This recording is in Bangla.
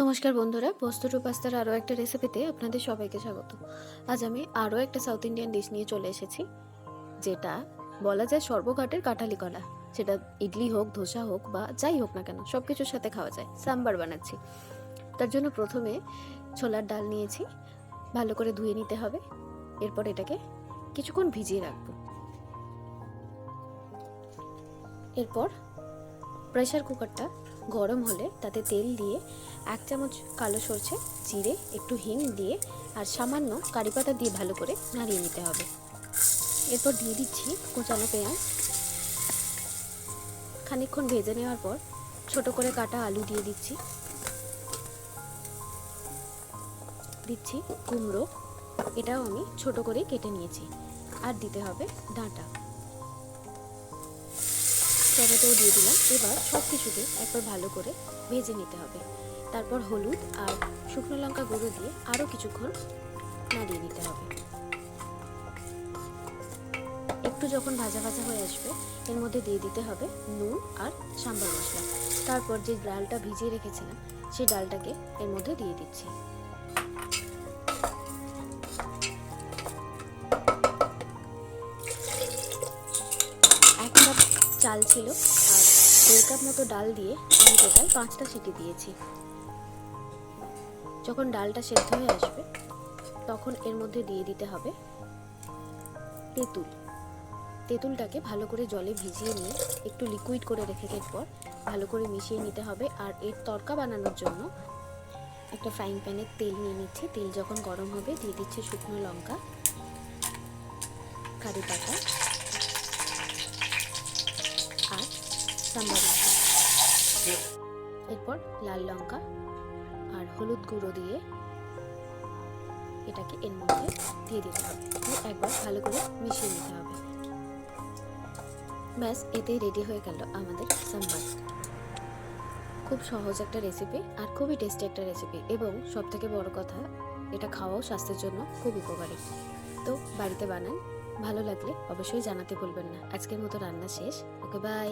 নমস্কার বন্ধুরা বস্তুর পাস্তার আরও একটা রেসিপিতে আপনাদের সবাইকে স্বাগত। আজ আমি আরও একটা সাউথ ইন্ডিয়ান ডিশ নিয়ে চলে এসেছি, যেটা বলা যায় সর্বঘাটের কাঁঠালি কলা। সেটা ইডলি হোক, ধোসা হোক বা যাই হোক না কেন সব কিছুর সাথে খাওয়া যায়, সাম্বার বানাচ্ছি। তার জন্য প্রথমে ছোলার ডাল নিয়েছি, ভালো করে ধুয়ে নিতে হবে, এরপর এটাকে কিছুক্ষণ ভিজিয়ে রাখব। এরপর প্রেশার কুকারটা গরম হলে তাতে তেল দিয়ে এক চামচ কালো সরষে, জিরে, একটু হিং দিয়ে আর সামান্য কারি পাতা দিয়ে ভালো করে নাড়িয়ে নিতে হবে। এরপর দিয়ে দিচ্ছি কুচানো পেঁয়াজ। খানিকক্ষণ ভেজে নেওয়ার পর ছোট করে কাটা আলু দিয়ে দিচ্ছি। দিচ্ছি কুমড়ো। এটাও আমি ছোট করে কেটে নিয়েছি। আর দিতে হবে ডাঁটা। টমেটোও দিয়ে দিলাম। এবার সব কিছুকে একবার ভালো করে ভেজে নিতে হবে। তারপর হলুদ আর শুকনো লঙ্কা গুঁড়ো দিয়ে আরও কিছুক্ষণ নাড়িয়ে নিতে হবে। একটু যখন ভাজা ভাজা হয়ে আসবে, এর মধ্যে দিয়ে দিতে হবে নুন আর সাম্বার মশলা। তারপর যে ডালটা ভিজিয়ে রেখেছিলাম সেই ডালটাকে এর মধ্যে দিয়ে দিচ্ছি। চাল ছিল, আর দেড় কাপ মতো ডাল দিয়ে আমি টোটাল পাঁচটা সিটি দিয়েছি। যখন ডালটা সেদ্ধ হয়ে আসবে, তখন এর মধ্যে দিয়ে দিতে হবে তেঁতুল। তেঁতুলটাকে ভালো করে জলে ভিজিয়ে নিয়ে একটু লিকুইড করে রেখে পর ভালো করে মিশিয়ে নিতে হবে, আর এর তরকা বানানোর জন্য একটা ফ্রাইং প্যানে তেল নিয়ে নিচ্ছি। তেল যখন গরম হবে, দিয়ে দিচ্ছি শুকনো লঙ্কা, কারি পাতা সাম্বার এরপর লাল লঙ্কা আর হলুদ গুঁড়ো দিয়ে এটাকে এর মধ্যে দিয়ে দিতে হবে। একবার ভালো করে মিশিয়ে নিতে হবে। ব্যাস, এতেই রেডি হয়ে গেল আমাদের সাম্বার। খুব সহজ একটা রেসিপি আর খুবই টেস্টি একটা রেসিপি এবং সব থেকে বড় কথা, এটা খাওয়াও স্বাস্থ্যের জন্য খুব উপকারী। তো বাড়িতে বানান, ভালো লাগলে অবশ্যই জানাতে ভুলবেন না। আজকের মতো রান্না শেষ। Okay bye